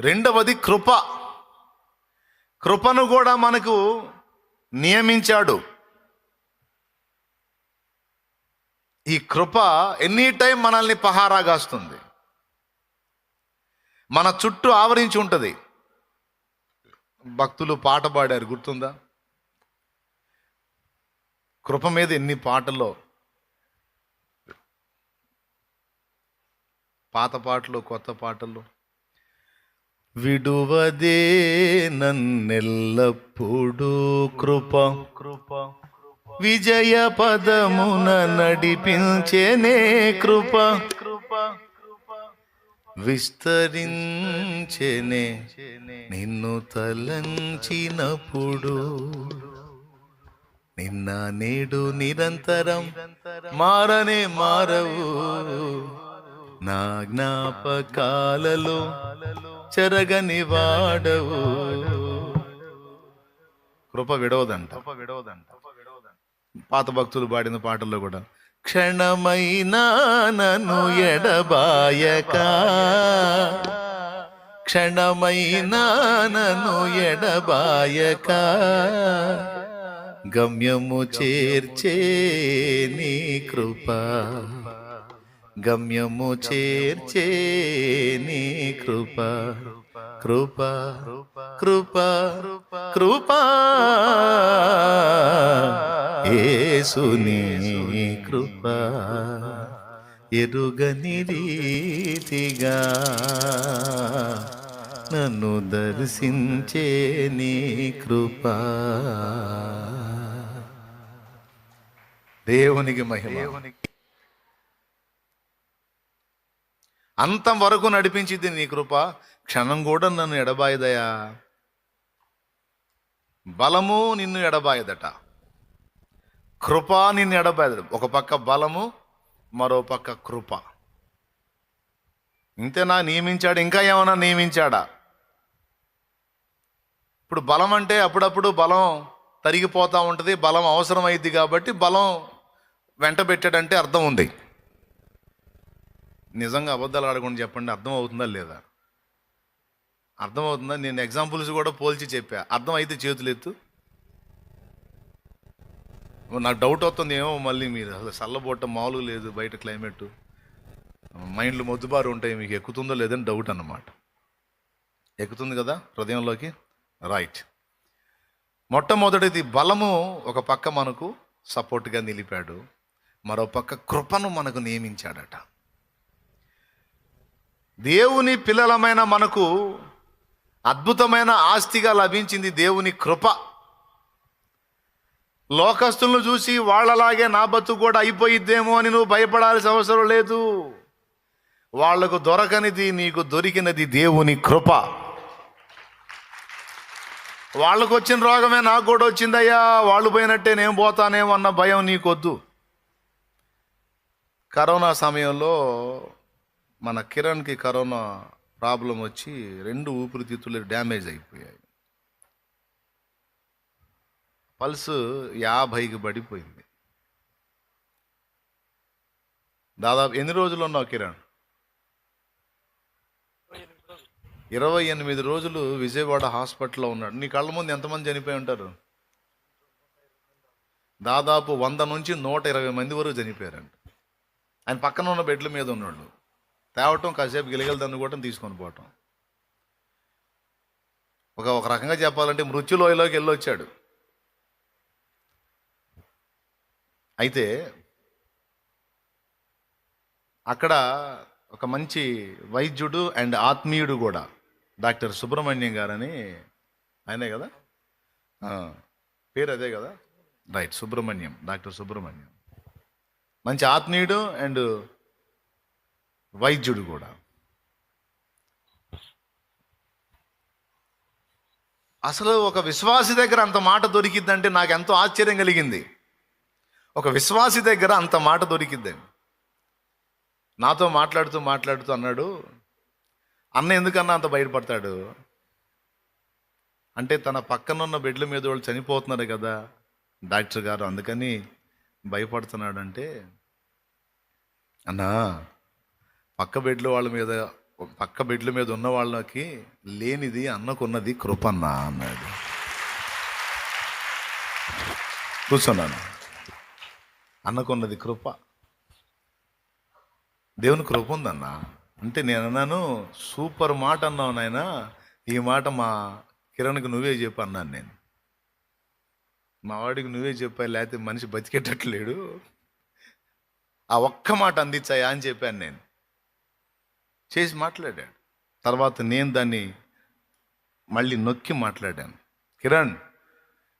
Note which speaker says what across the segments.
Speaker 1: రెండవది కృప. కృపను కూడా మనకు నియమించాడు. ఈ కృప ఎనీ టైం మనల్ని పహారాగాస్తుంది మన చుట్టూ ఆవరించి ఉంటుంది. భక్తులు పాట పాడారు గుర్తుందా? కృప మీద ఎన్ని పాటల్లో? పాత పాటలు కొత్త పాటలు. విడువదే నన్నెల్లప్పుడూ కృప. కృప విజయ పదమున నడిపించేనే కృప కృప. విస్తరించేనే నిన్ను తలంచినప్పుడు. నిన్న నేడు నిరంతరం మారనే మారవు. నా జ్ఞాపకాలలో చెరగని వాడవు. కృప విడవదంట. కృప విడవదంట పాత భక్తులు పాడిన పాటల్లో కూడా క్షణమైనా నన్ను ఎడబాయక. క్షణమైనా నన్ను ఎడబాయక. గమ్యము చేర్చే నీ కృప. గమ్యము చేర్చే నీ కృప. కృప కృప కృప. ఏసుని కృప. ఎరుగని రీతిగా నన్ను దర్శించే నీ కృప. దేవునికి మహిమ. అంతం వరకు నడిపించింది నీ కృప క్షణం కూడా నన్ను ఎడబాయదయా బలము నిన్ను ఎడబాయదట. కృప నిన్ను ఎడబాయదట. ఒక పక్క బలము మరో పక్క కృప. ఇంతేనా? నియమించాడు? ఇంకా ఏమైనా నియమించాడా? ఇప్పుడు బలం అంటే అప్పుడప్పుడు బలం తరిగిపోతూ ఉంటుంది బలం అవసరం అయింది కాబట్టి బలం వెంట పెట్టాడంటే అర్థం ఉంది. నిజంగా అబద్ధాలు ఆడకుండా చెప్పండి అర్థం అవుతుందా లేదా? అర్థమవుతుందా? నేను ఎగ్జాంపుల్స్ కూడా పోల్చి చెప్పా. అర్థం అయితే చేతులు ఎత్తు. నాకు డౌట్ అవుతుంది ఏమో మళ్ళీ మీరు. అసలు చల్లబోట మాలు లేదు బయట క్లైమేట్ మైండ్లు మొద్దుబారు ఉంటాయి మీకు ఎక్కుతుందో లేదని డౌట్ అన్నమాట. ఎక్కుతుంది కదా హృదయంలోకి? రైట్ మొట్టమొదటిది బలము ఒక పక్క మనకు సపోర్ట్గా నిలిపాడు. మరో పక్క కృపను మనకు నియమించాడట. దేవుని పిల్లలమైన మనకు అద్భుతమైన ఆస్తిగా లభించింది దేవుని కృప. లోకస్తులను చూసి వాళ్ళలాగే నా బతుకు కూడా అయిపోయిద్దేమో అని నువ్వు భయపడాల్సిన అవసరం లేదు. వాళ్ళకు దొరకనిది నీకు దొరికినది దేవుని కృప. వాళ్ళకు వచ్చిన రోగమే నాకు కూడా వచ్చిందయ్యా. వాళ్ళు పోయినట్టే నేను పోతానేమో అన్న భయం నీకొద్దు. కరోనా సమయంలో మన కిరణ్కి కరోనా ప్రాబ్లం వచ్చి రెండు ఊపిరితిత్తులు డ్యామేజ్ అయిపోయాయి. పల్స్ యాభైకి పడిపోయింది. దాదాపు ఎన్ని రోజులు ఉన్నావు కిరణ్? ఇరవై ఎనిమిది రోజులు విజయవాడ హాస్పిటల్లో ఉన్నాడు. నీ కళ్ళ ముందు ఎంతమంది చనిపోయి ఉంటారు? దాదాపు వంద నుంచి నూట ఇరవై మంది వరకు చనిపోయారంట. ఆయన పక్కన ఉన్న బెడ్ల మీద ఉన్నాడు తేవటం కాసేపు గిలగలదాన్ని కూడా తీసుకొని పోవటం. ఒక ఒక రకంగా చెప్పాలంటే మృత్యులోయలోకి వెళ్ళొచ్చాడు. అయితే అక్కడ ఒక మంచి వైద్యుడు అండ్ ఆత్మీయుడు కూడా డాక్టర్ సుబ్రహ్మణ్యం గారని ఆయనే కదా? పేరు అదే కదా? Right Subrahmanyam doctor Subrahmanyam. మంచి ఆత్మీయుడు అండ్ వైద్యుడు కూడా. అసలు ఒక విశ్వాసి దగ్గర అంత మాట దొరికిద్దంటే నాకు ఎంతో ఆశ్చర్యం కలిగింది. ఒక విశ్వాసి దగ్గర అంత మాట దొరికిద్దండి. నాతో మాట్లాడుతూ మాట్లాడుతూ అన్నాడు అన్న ఎందుకన్నా అంత బయటపడతాడు? అంటే తన పక్కనున్న బెడ్ల మీద వాళ్ళు చనిపోతున్నారు కదా డాక్టర్ గారు అందుకని భయపడుతున్నాడంటే అన్నా పక్క బెడ్ల వాళ్ళ మీద పక్క బెడ్ల మీద ఉన్న వాళ్ళకి లేనిది అన్నకున్నది కృపన్న అన్నాడు కూర్చున్నాను. అన్నకున్నది కృప. దేవుని కృప ఉందన్న. అంటే నేను అన్నాను సూపర్ మాట అన్నావు నాయన. ఈ మాట మా కిరణ్కి నువ్వే చెప్పు అన్నాను నేను. మా వాడికి నువ్వే చెప్పా లేకపోతే మనిషి బతికేటట్లేడు ఆ ఒక్క మాట అందించాయా అని చెప్పాను నేను. చేసి మాట్లాడాడు. తర్వాత నేను దాన్ని మళ్ళీ నొక్కి మాట్లాడాను. కిరణ్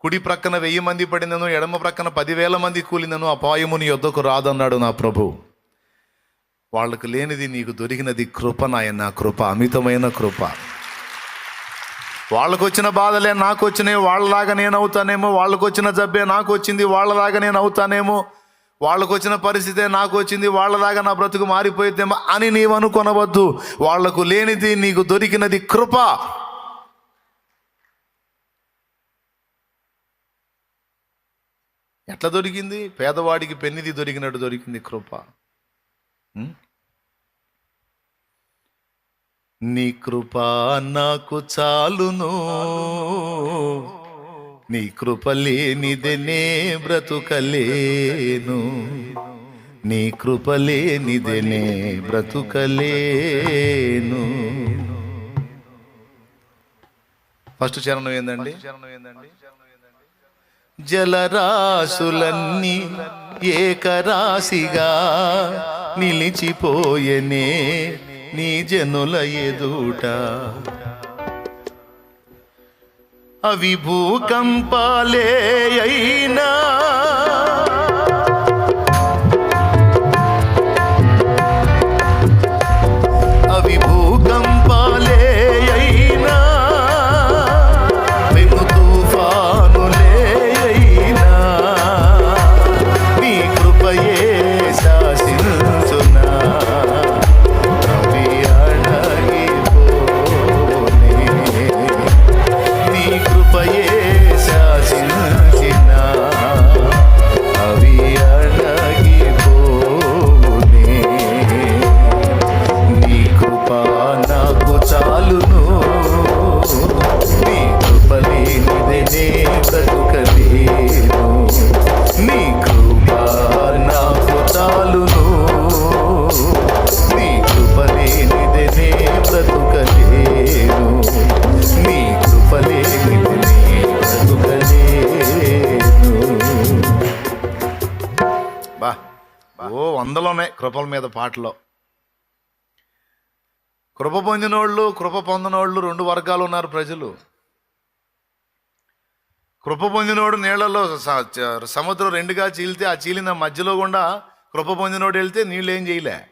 Speaker 1: కుడి ప్రక్కన వెయ్యి మంది పడినను ఎడమ ప్రక్కన పదివేల మంది కూలినను అపాయము నీ యొద్దకు రాదన్నాడు నా ప్రభు. వాళ్ళకు లేనిది నీకు దొరికినది కృప నాయన కృప అమితమైన కృప. వాళ్ళకు వచ్చిన బాధలే నాకు వచ్చినాయి వాళ్ళలాగా నేను అవుతానేమో వాళ్ళకు వచ్చిన జబ్బే నాకు వచ్చింది వాళ్ళలాగా నేను అవుతానేమో. వాళ్ళకు వచ్చిన పరిస్థితే నాకు వచ్చింది వాళ్ళలాగా నా బ్రతుకు మారిపోయిద్దేమో అని నీవు అనుకొనవద్దు వాళ్ళకు లేనిది నీకు దొరికినది కృప. ఎట్లా దొరికింది? పేదవాడికి పెన్నిది దొరికినట్టు దొరికింది కృప. నీ కృప నాకు చాలును. నీ కృప లేనిదనే బ్రతుకలేను. నీ కృప లేనిదనే బ్రతుకలేను. ఫస్ట్ చరణం ఏందండి? చరణం ఏందండి? జలరాశులన్నీ ఏకరాశిగా నిలిచిపోయెనే నీ జనుల ఎదుట. అవి భూకంపాలే అయినా వందలోనే కృపల మీద పాటలో. కృప పొందినోళ్ళు కృప పొందినోళ్ళు రెండు వర్గాలు ఉన్నారు ప్రజలు. కృప పొందినోడు నీళ్ళలో స- సముద్రం రెండుగా చీలితే ఆ చీలిన మధ్యలో గుండా కృప పొందినోడు వెళ్తే నీళ్ళు ఏం చేయలే.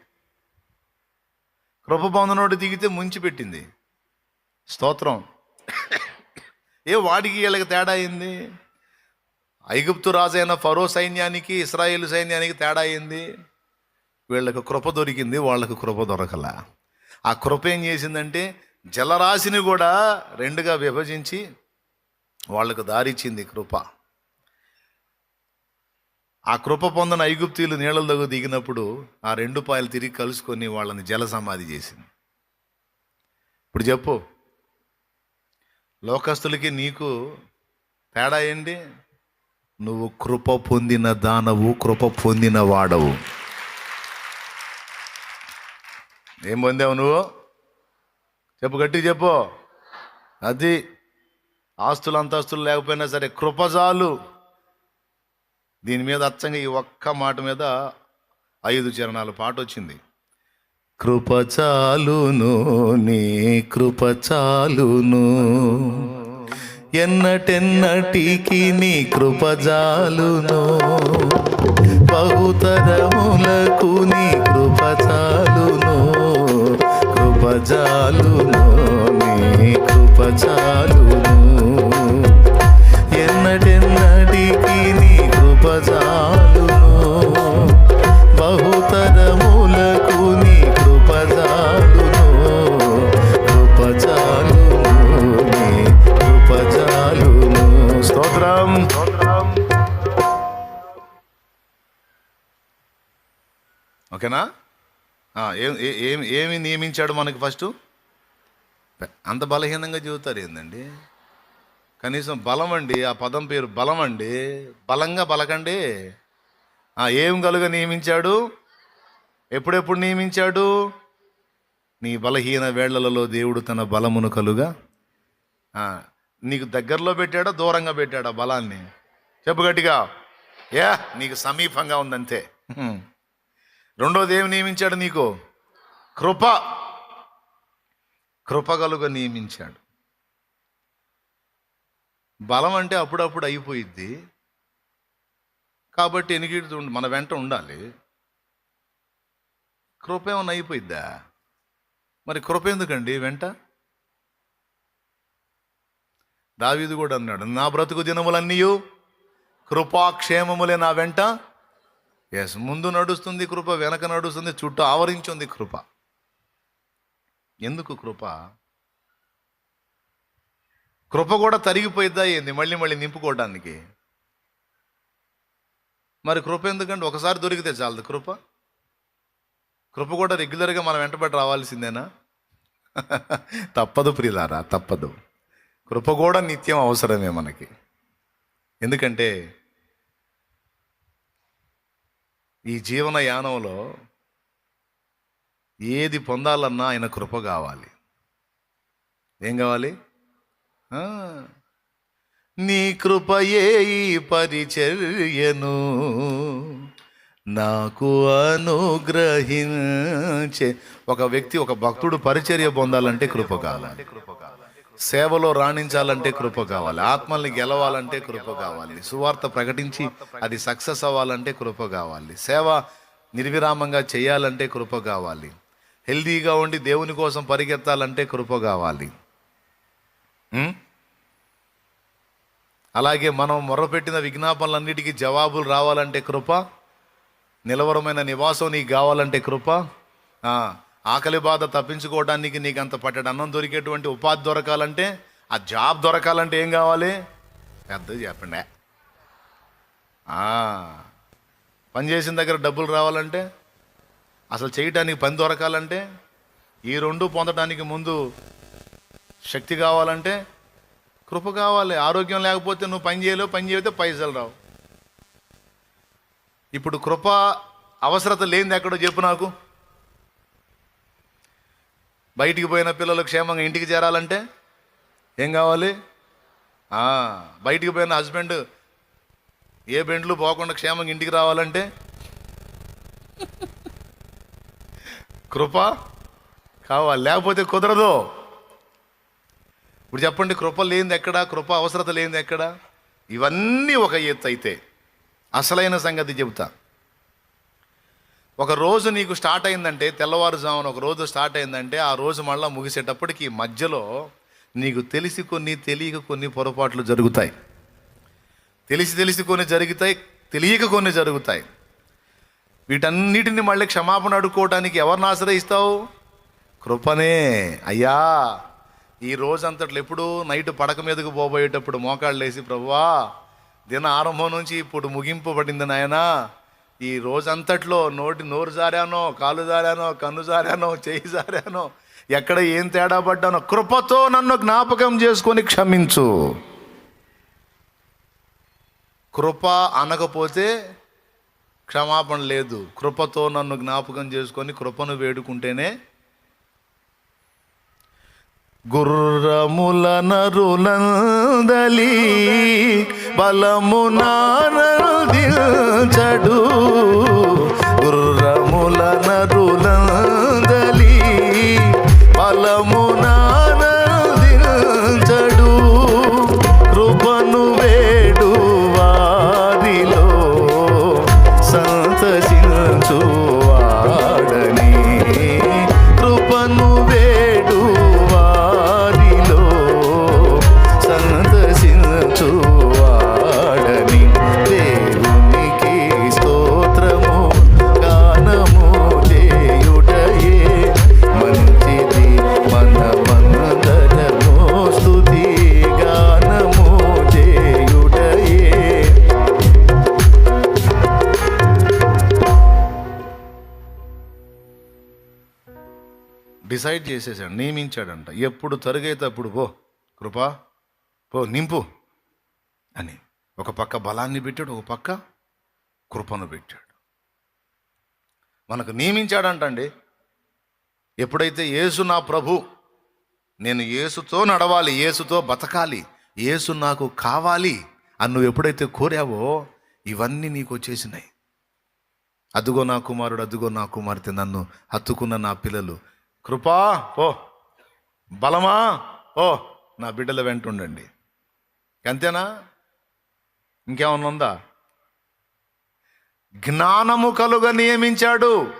Speaker 1: కృప పొందినోడు దిగితే ముంచి పెట్టింది. స్తోత్రం. ఏ వాడికి వీళ్ళకి తేడా అయింది? ఐగుప్తు రాజైన ఫరో సైన్యానికి ఇస్రాయేల్ సైన్యానికి తేడా అయింది? వీళ్ళకు కృప దొరికింది వాళ్ళకు కృప దొరకలా. ఆ కృప ఏం చేసిందంటే జలరాశిని కూడా రెండుగా విభజించి వాళ్ళకు దారిచ్చింది కృప. ఆ కృప పొందిన ఐగుప్తీలు నీళ్ళ దగ్గర దిగినప్పుడు ఆ రెండు పాయలు తిరిగి కలుసుకొని వాళ్ళని జల సమాధి చేసింది. ఇప్పుడు చెప్పు. లోకస్తులకి నీకు తేడా ఏంటి? నువ్వు కృప పొందిన దానవు కృప పొందిన వాడవు. ఏం పొందావు నువ్వు? చెప్పు గట్టి చెప్పు. అది ఆస్తులు అంతస్తులు లేకపోయినా సరే కృపజాలు. దీని మీద అచ్చంగా ఈ ఒక్క మాట మీద ఐదు చరణాల పాట వచ్చింది. కృపచాలును నీ కృపచాలును ఎన్నటెన్నటికి నీ కృపజాలును బహుతరములకు నీ కృపచాలును చాలును నీ కృప ఎన్నటెన్నటికి నీ కృప బహుతరములకు నీ కృప చాలును నీ కృప స్తోత్రం. ఓకేనా? ఏం ఏ- ఏమి ఏమి నియమించాడు మనకి ఫస్ట్? అంత బలహీనంగా చెబుతారు ఏందండి? కనీసం బలం అండి ఆ పదం పేరు బలం అండి బలంగా బలకండి. ఏం కలుగా నియమించాడు? ఎప్పుడెప్పుడు నియమించాడు? నీ బలహీన వేళ్ళలో దేవుడు తన బలమును కలుగా. నీకు దగ్గరలో పెట్టాడా దూరంగా పెట్టాడా బలాన్ని? చెప్పు గట్టిగా. యా నీకు సమీపంగా ఉందంతే. రెండోది ఏమి నియమించాడు నీకు? కృప. కృపగలుగా నియమించాడు. బలం అంటే అప్పుడప్పుడు అయిపోయిద్ది. కాబట్టి ఎనికిడుతూ మన వెంట ఉండాలి. కృప ఏమన్నా అయిపోయిద్దా? మరి కృప ఎందుకండి వెంట? దావీదు కూడా అన్నాడు నా బ్రతుకు దినములన్నీయు కృపాక్షేమములే నా వెంట ఎస్ ముందు నడుస్తుంది కృప వెనక నడుస్తుంది చుట్టూ ఆవరించింది కృప. ఎందుకు కృప? కృప కూడా తరిగిపోయిద్దా ఏంది? మళ్ళీ మళ్ళీ నింపుకోవడానికి మరి కృప ఎందుకంటే ఒకసారి దొరికితే చాలదు కృప. కృప కూడా రెగ్యులర్గా మనం వెంటబడి రావాల్సిందేనా? తప్పదు ప్రియులారా తప్పదు. కృప కూడా నిత్యం అవసరమే మనకి. ఎందుకంటే ఈ జీవన యానంలో ఏది పొందాలన్నా ఆయన కృప కావాలి. ఏం కావాలి? నీ కృపయే ఈ పరిచర్యను నాకు అనుగ్రహించే. ఒక వ్యక్తి ఒక భక్తుడు పరిచర్య పొందాలంటే కృప కావాలి. సేవలో రాణించాలంటే కృప కావాలి. ఆత్మల్ని గెలవాలంటే కృప కావాలి. సువార్త ప్రకటించి అది సక్సెస్ అవ్వాలంటే కృప కావాలి. సేవ నిర్విరామంగా చేయాలంటే కృప కావాలి. హెల్దీగా ఉండి దేవుని కోసం పరిగెత్తాలంటే కృప కావాలి. అలాగే మనం మొరపెట్టిన విజ్ఞాపనలన్నిటికీ జవాబులు రావాలంటే కృప. నిలవరమైన నివాసం నీకు కావాలంటే కృప. ఆకలి బాధ తప్పించుకోవడానికి నీకు అంత పట్టడు అన్నం దొరికేటువంటి ఉపాధి దొరకాలంటే ఆ జాబ్ దొరకాలంటే ఏం కావాలి? పెద్దది చెప్పండి. పని చేసిన దగ్గర డబ్బులు రావాలంటే అసలు చేయటానికి పని దొరకాలంటే ఈ రెండు పొందడానికి ముందు శక్తి కావాలంటే కృప కావాలి. ఆరోగ్యం లేకపోతే నువ్వు పని చేయలేవు పని చేయతే పైసలు రావు. ఇప్పుడు కృప అవసరత లేనిది ఎక్కడో చెప్పు నాకు. బయటికి పోయిన పిల్లలు క్షేమంగా ఇంటికి చేరాలంటే ఏం కావాలి? బయటికి పోయిన హస్బెండ్ ఏ బెండ్లు పోకుండా క్షేమంగా ఇంటికి రావాలంటే? కృప కావాలి లేకపోతే కుదరదు. ఇప్పుడు చెప్పండి కృప లేనిది ఎక్కడ? కృప అవసరత లేనిది ఎక్కడ? ఇవన్నీ ఒక ఎత్తు అయితే అసలైన సంగతి చెబుతా. ఒక రోజు నీకు స్టార్ట్ అయిందంటే తెల్లవారుజామున ఒక రోజు స్టార్ట్ అయిందంటే ఆ రోజు మళ్ళీ ముగిసేటప్పటికి మధ్యలో నీకు తెలిసి కొన్ని తెలియక కొన్ని పొరపాట్లు జరుగుతాయి. తెలిసి తెలిసి కొన్ని జరుగుతాయి తెలియక కొన్ని జరుగుతాయి. వీటన్నిటిని మళ్ళీ క్షమాపణ అడుక్కోవడానికి ఎవరిని ఆశ్రయిస్తావు? కృపనే. అయ్యా ఈ రోజంతట్లో ఎప్పుడు నైట్ పడక మీదకు పోబోయేటప్పుడు మోకాళ్ళు వేసి ప్రభువా దిన ఆరంభం నుంచి ఇప్పుడు ముగింపబడింది నాయనా ఈ రోజంతట్లో నోటి నోరు జారానో కాలు జారానో కన్ను జారానో చేయి జారానో ఎక్కడ ఏం తేడా పడ్డానో కృపతో నన్ను జ్ఞాపకం చేసుకొని క్షమించు. కృప అనకపోతే క్షమాపణ లేదు. కృపతో నన్ను జ్ఞాపకం చేసుకొని కృపను వేడుకుంటేనే గుర్రముల నరులందలి బలము నారదించడు గుర్రముల నరులందలి డిసైడ్ చేసేసాడు నియమించాడంట. ఎప్పుడు తరుగైతే అప్పుడు పో కృపా పో నింపు అని. ఒక పక్క బలాన్ని పెట్టాడు ఒక పక్క కృపను పెట్టాడు. మనకు నియమించాడంటండి ఎప్పుడైతే యేసు నా ప్రభు నేను యేసుతో నడవాలి యేసుతో బతకాలి యేసు నాకు కావాలి అని నువ్వు ఎప్పుడైతే కోరావో ఇవన్నీ నీకు వచ్చేసినాయి. అదుగో నా కుమారుడు అదుగో నా కుమార్తె నన్ను హత్తుకున్న నా పిల్లలు కృపా ఓ బలమా ఓ నా బిడ్డల వెంట ఉండండి. అంతేనా? ఇంకేమన్నా ఉందా? జ్ఞానము కలుగ నియమించాడు.